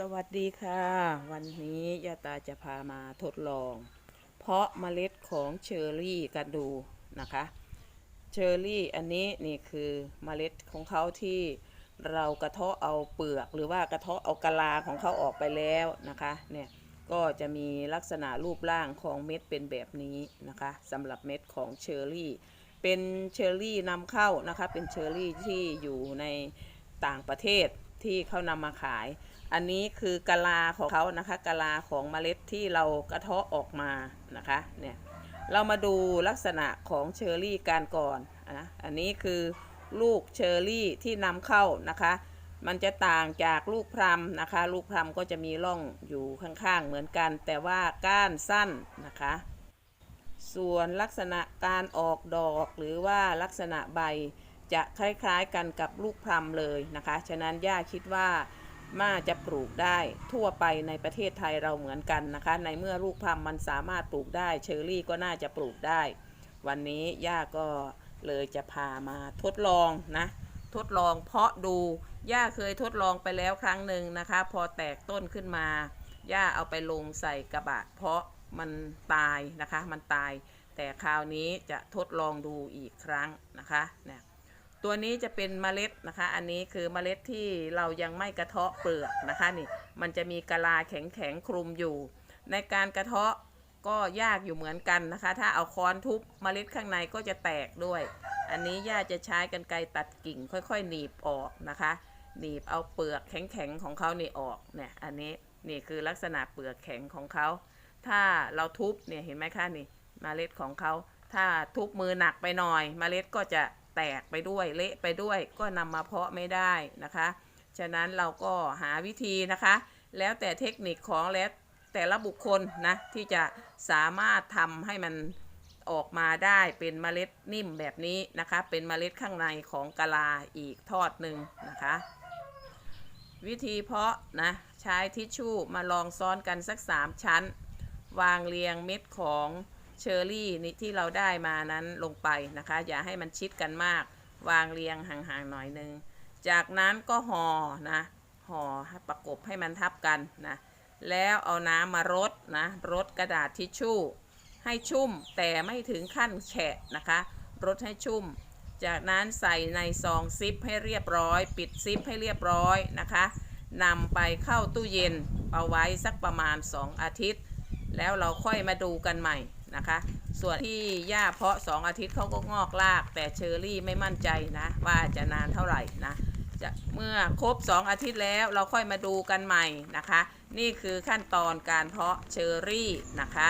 สวัสดีค่ะ วันนี้ยาตาจะพามาทดลอง เพาะเมล็ดของเชอร์รี่กันดูนะคะ เชอร์รี่อันนี้นี่คือเมล็ดของเขาที่เรากระเทาะเอาเปลือกหรือว่ากระเทาะเอากะลาของเขาออกไปแล้วนะคะเนี่ยก็จะมีลักษณะรูปร่างของเม็ดเป็นแบบนี้นะคะสำหรับเม็ดของเชอร์รี่ เป็นเชอร์รี่นำเข้านะคะเป็นเชอร์รี่ที่อยู่ในต่างประเทศ ที่เขานำมาขาย อันนี้คือกะลาของเขานะคะกะลาของเมล็ดที่เรากระเทาะออกมานะคะเนี่ยเรามาดูลักษณะของเชอร์รี่การก่อนนะอันนี้คือลูกเชอร์รี่ที่นำเข้านะคะ มันจะต่างจากลูกพลัมนะคะ ลูกพลัมก็จะมีร่องอยู่ข้างๆเหมือนกัน แต่ว่าก้านสั้นนะคะ ส่วนลักษณะการออกดอกหรือว่าลักษณะใบ จะคล้ายๆกันกับลูกพลัมเลยนะคะ ฉะนั้นย่าคิดว่าม่าจะปลูกได้ทั่วไปในประเทศไทยเราเหมือนกันนะคะ ในเมื่อลูกพลัมมันสามารถปลูกได้ เชอร์รี่ก็น่าจะปลูกได้ วันนี้ย่าก็เลยจะพามาทดลองนะ ทดลองเพาะดู ย่าเคยทดลองไปแล้วครั้งหนึ่งนะคะ พอแตกต้นขึ้นมา ย่าเอาไปลงใส่กระบะ เพาะมันตายนะคะ มันตาย แต่คราวนี้จะทดลองดูอีกครั้งนะคะเนี่ย ตัวนี้จะเป็นเมล็ดนะคะ อันนี้คือเมล็ดที่เรายังไม่กระเทาะเปลือกนะคะนี่ มันจะมีกะลาแข็งๆคลุมอยู่ ในการกระเทาะก็ยากอยู่เหมือนกันนะคะ ถ้าเอาค้อนทุบเมล็ดข้างในก็จะแตกด้วย อันนี้ย่าจะใช้กันไกรตัดกิ่งค่อยๆ หนีบออกนะคะ หนีบเอาเปลือกแข็งๆของเขานี่ออกเนี่ย อันนี้นี่คือลักษณะเปลือกแข็งของเขา ถ้าเราทุบเนี่ยเห็นไหมคะนี่เมล็ดของเขา ถ้าทุบมือหนักไปหน่อยเมล็ดก็จะ แตกไปด้วยเละไปด้วยก็นำมาเพาะไม่ได้นะคะ ฉะนั้นเราก็หาวิธีนะคะ แล้วแต่เทคนิคของแล้วแต่ละบุคคลนะที่จะสามารถทำให้มันออกมาได้เป็นเมล็ดนิ่มแบบนี้นะคะ เป็นเมล็ดข้างในของกะลาอีกทอดหนึ่งนะคะ วิธีเพาะนะใช้ทิชชู่มาลองซ้อนกันสัก 3 ชั้น วางเรียงเม็ดของ เชอร์รี่นี่ที่เราได้มานั้นลงไปนะคะ อย่าให้มันชิดกันมาก วางเรียงห่างๆหน่อยนึง จากนั้นก็ห่อนะห่อให้ประกบให้มันทับกันนะแล้วเอาน้ำมารดนะรดกระดาษทิชชู่ ให้ชุ่มแต่ไม่ถึงขั้นแฉะนะคะรดให้ชุ่ม จากนั้นใส่ในซองซิปให้เรียบร้อย ปิดซิปให้เรียบร้อยนะคะนำไปเข้าตู้เย็นเอาไว้สักประมาณ 2 อาทิตย์ แล้วเราค่อยมาดูกันใหม่นะคะ ส่วนที่ย่าเพาะ 2 อาทิตย์เขาก็งอกราก แต่เชอรี่ไม่มั่นใจนะ ว่าจะนานเท่าไหร่นะจะเมื่อครบ 2 อาทิตย์แล้วเราค่อยมาดูกันใหม่นะคะ นี่คือขั้นตอนการเพาะเชอรี่นะคะ